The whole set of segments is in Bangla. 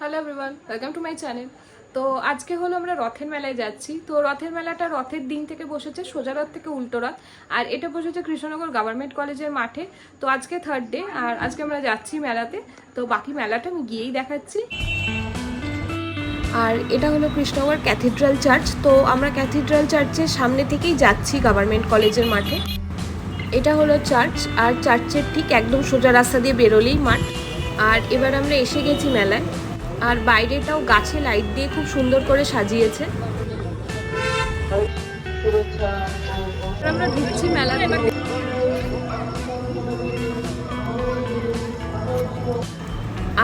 Hello everyone welcome to my channel তো আজকে হলো আমরা রথের মেলায় যাচ্ছি। তো রথের মেলাটা রথের দিন থেকে বসেছে, সোজা রথ থেকে উল্টো রথ। আর এটা বসেছে কৃষ্ণনগর গভর্নমেন্ট কলেজের মাঠে। তো আজকে থার্ড ডে আর আজকে আমরা যাচ্ছি মেলাতে। তো বাকি মেলাটা আমি গিয়েই দেখাচ্ছি। আর এটা হলো কৃষ্ণনগর ক্যাথিড্রাল চার্চ তো আমরা ক্যাথিড্রাল চার্চের সামনে থেকেই যাচ্ছি গভর্নমেন্ট কলেজের মাঠে। এটা হলো চার্চ আর চার্চের ঠিক একদম সোজা রাস্তা দিয়ে বেরোলেই মাঠ। আর এবার আমরা এসে গেছি মেলায়। আর বাইরেটাও গাছে লাইট দিয়ে খুব সুন্দর করে সাজিয়েছে। আমরা ঢুকছি মেলাতে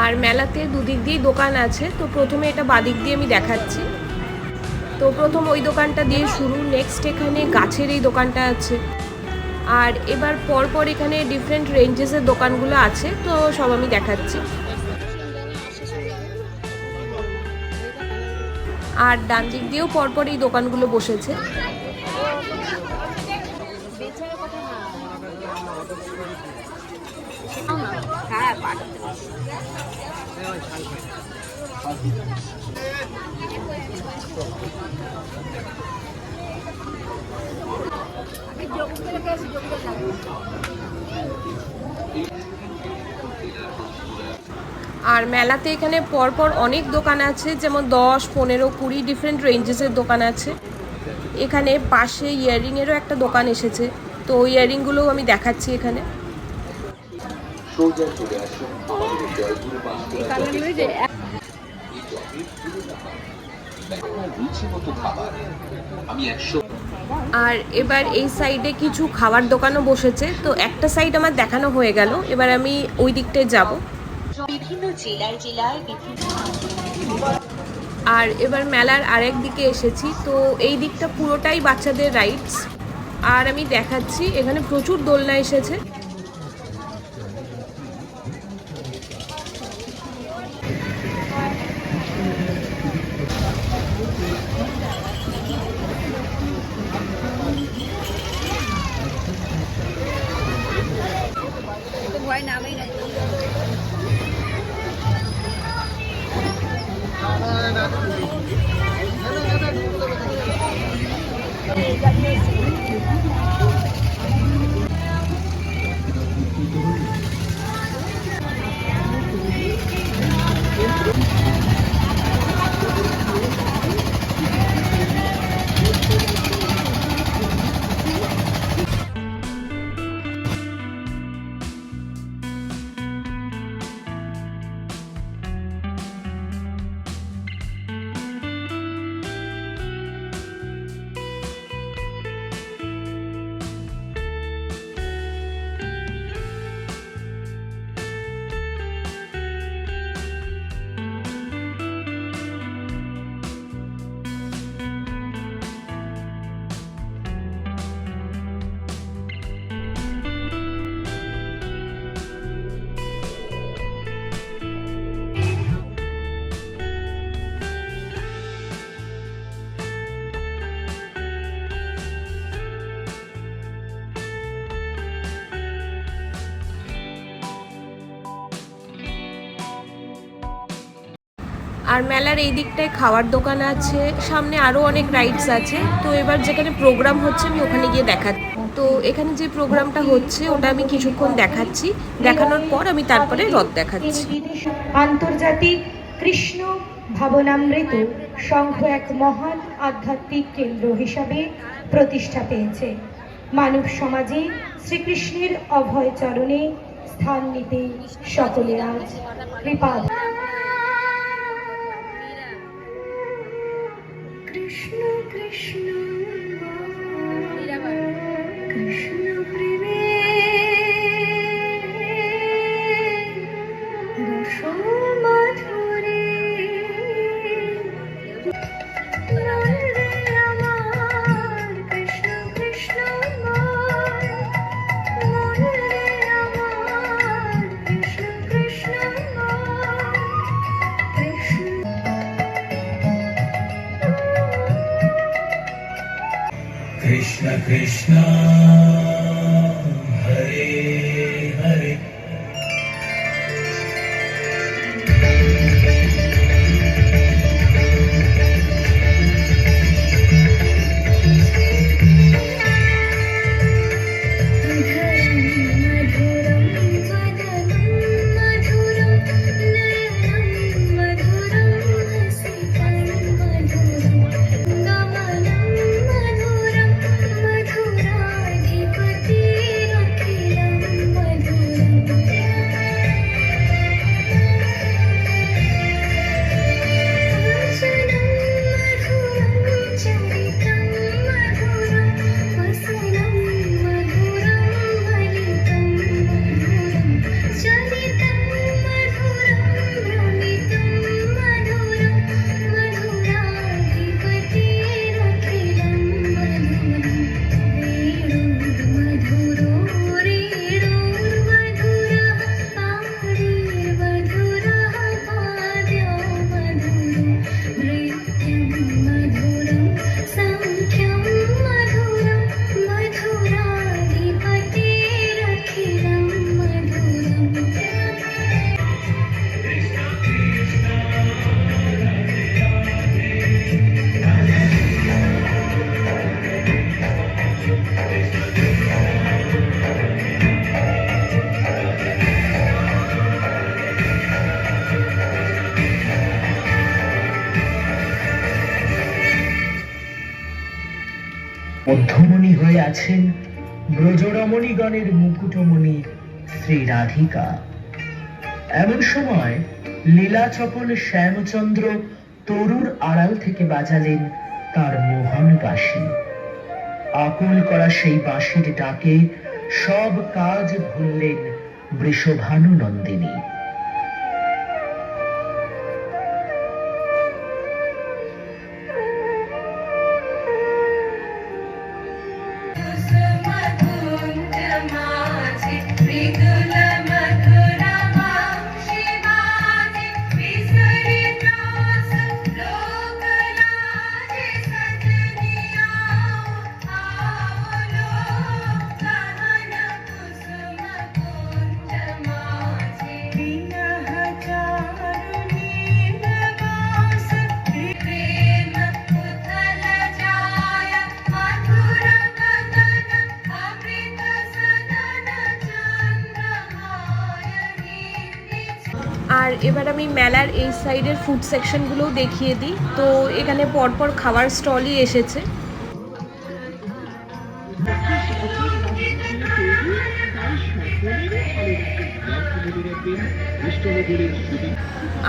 আর মেলাতে দুদিক দিয়েই দোকান আছে, তো প্রথমে এটা বাদিক দিয়ে আমি দেখাচ্ছি। তো প্রথম ওই দোকানটা দিয়ে শুরু নেক্সট এখানে গাছের এই দোকানটা আছে। আর এবার পরপর এখানে ডিফারেন্ট রেঞ্জেসের দোকানগুলো আছে, তো সব আমি দেখাচ্ছি। আর ডান দিক দিয়েও পরপর এই দোকানগুলো বসেছে। আর মেলাতে এখানে পরপর অনেক দোকান আছে যেমন দশ পনেরো কুড়ি ডিফারেন্ট রেঞ্জেসের দোকান আছে। এখানে পাশে ইয়াররিংয়েরও একটা দোকান এসেছে তো ওই ইয়াররিংগুলোও আমি দেখাচ্ছি এখানে। আর এবার এই সাইডে কিছু খাবার দোকানও বসেছে তো একটা সাইড আমার দেখানো হয়ে গেল এবার আমি ওই দিকটায় যাব। বিভিন্ন জেলায় জেলায় বিভিন্ন আর এবার মেলার আরেক দিকে এসেছি, তো এই দিকটা পুরোটাই বাচ্চাদের রাইডস আর আমি দেখাচ্ছি, এখানে প্রচুর দোলনা এসেছে। আর মেলার এই দিকটায় খাওয়ার দোকান আছে, সামনে আরও অনেক রাইডস আছে। তো এবার যেখানে প্রোগ্রাম হচ্ছে আমি ওখানে গিয়ে দেখাচ্ছি। তো এখানে যে প্রোগ্রামটা হচ্ছে, ওটা আমি কিছুক্ষণ দেখাচ্ছি। দেখানোর পর আমি তারপরে রথ দেখাচ্ছি। আন্তর্জাতিক কৃষ্ণ ভাবনামৃত সংঘ এক মহান আধ্যাত্মিক কেন্দ্র হিসাবে প্রতিষ্ঠা পেয়েছে। মানব সমাজে শ্রীকৃষ্ণের অভয় চরণে স্থান নিতে সকলে আজ কৃপা shoe. Krishna you. মধ্যমণি হয়ে আছেন ব্রজরমণীগণের মুকুটমণি শ্রী রাধিকা। এমন সময় লীলা লীলাচপল শ্যামচন্দ্র তরুর আড়াল থেকে বাজালেন তার মোহন বাঁশি। আকুল করা সেই বাঁশির ডাকে সব কাজ ভুললেন বৃষভানু নন্দিনী এবার আমি মেলার এই সাইডের ফুড সেকশনগুলোও দেখিয়ে দিই। তো এখানে পরপর খাবার স্টলই এসেছে।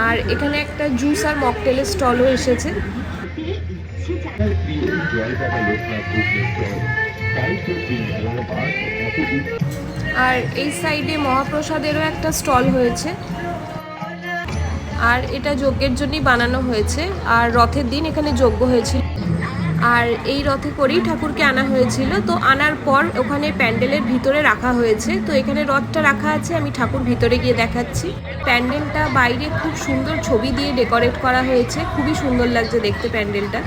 আর এখানে একটা জুস আর মকটেলের স্টলও এসেছে। আর এই সাইডে মহাপ্রসাদেরও একটা স্টল হয়েছে। আর এটা যজ্ঞের জন্যই বানানো হয়েছে আর রথের দিন এখানে যজ্ঞ হয়েছিল। আর এই রথে করেই ঠাকুরকে আনা হয়েছিল। তো আনার পর ওখানে প্যান্ডেলের ভিতরে রাখা হয়েছে। তো এখানে রথটা রাখা আছে, আমি ঠাকুর ভিতরে গিয়ে দেখাচ্ছি। প্যান্ডেলটা বাইরে খুব সুন্দর ছবি দিয়ে ডেকোরেট করা হয়েছে। খুবই সুন্দর লাগছে দেখতে প্যান্ডেলটা।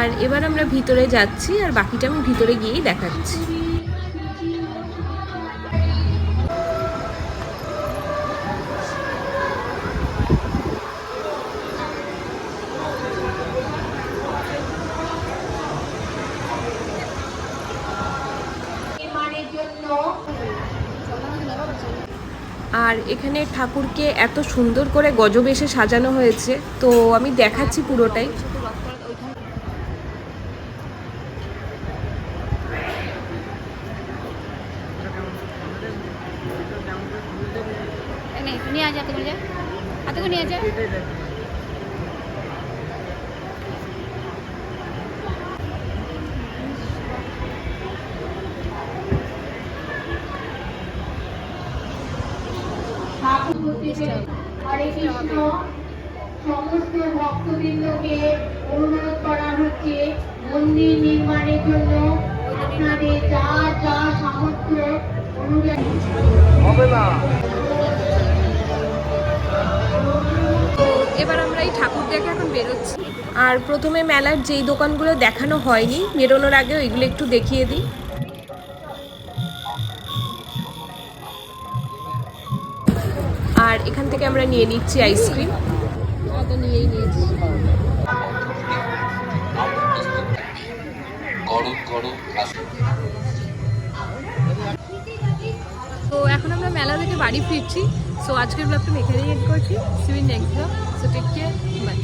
আর এবার আমরা ভিতরে যাচ্ছি আর বাকিটা আমি ভিতরে গিয়েই দেখাচ্ছি। আর এখানে ঠাকুরকে এত সুন্দর করে গজবেশে সাজানো হয়েছে, তো আমি দেখাচ্ছি পুরোটাই। সমস্ত ভক্তবৃন্দকে অনুরোধ করা হচ্ছে মন্দির নির্মাণের জন্য আপনাদের যা যা সামর্থ্য অনুযায়ী এবার আমরা এই ঠাকুর দেখে এখন বেরোচ্ছি। আর প্রথমে মেলার যেই দোকানগুলো দেখানো হয়নি বেরোনোর আগে ওইগুলো একটু দেখিয়ে দিই। আর এখান থেকে আমরা নিয়ে নিচ্ছি আইসক্রিম। তো নিয়েই নিয়েছি। তো এখন আমরা মেলা থেকে বাড়ি ফিরছি। সো আজকের ব্লগটা আমি এখানেই এড করছি। See you in next blog so take care bye